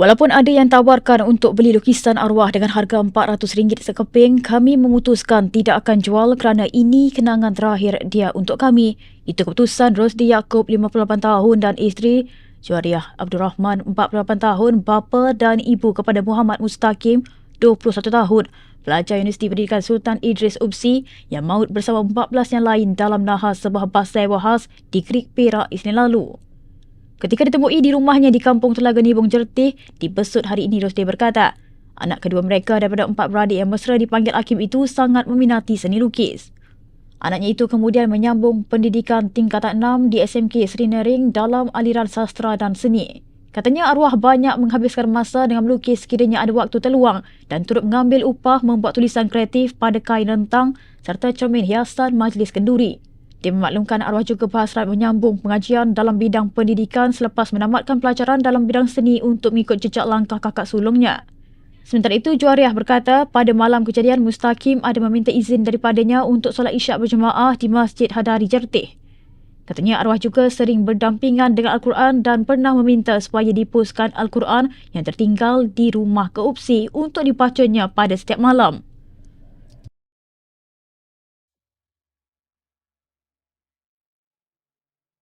Walaupun ada yang tawarkan untuk beli lukisan arwah dengan harga RM400 sekeping, kami memutuskan tidak akan jual kerana ini kenangan terakhir dia untuk kami. Itu keputusan Rosdi Yaakob, 58 tahun dan isteri Juariah Abdul Rahman, 48 tahun, bapa dan ibu kepada Muhammad Mustaqim, 21 tahun. Pelajar Universiti Pendidikan Sultan Idris Upsi yang maut bersama 14 yang lain dalam nahas sebuah bas sewa khas di Krik Perak Isnin lalu. Ketika ditemui di rumahnya di Kampung Telaga Nibong Jertih, di Besut hari ini Rosdi berkata, anak kedua mereka daripada empat beradik yang mesra dipanggil Hakim itu sangat meminati seni lukis. Anaknya itu kemudian menyambung pendidikan tingkatan 6 di SMK Sri Nering dalam aliran sastra dan seni. Katanya arwah banyak menghabiskan masa dengan melukis sekiranya ada waktu terluang dan turut mengambil upah membuat tulisan kreatif pada kain rentang serta cermin hiasan majlis kenduri. Dia memaklumkan arwah juga berhasrat menyambung pengajian dalam bidang pendidikan selepas menamatkan pelajaran dalam bidang seni untuk mengikut jejak langkah kakak sulungnya. Sementara itu, Juariah berkata pada malam kejadian Mustaqim ada meminta izin daripadanya untuk solat isyak berjemaah di Masjid Hadari Jertih. Katanya arwah juga sering berdampingan dengan Al-Quran dan pernah meminta supaya dipuskan Al-Quran yang tertinggal di rumah keupsi untuk dibacanya pada setiap malam.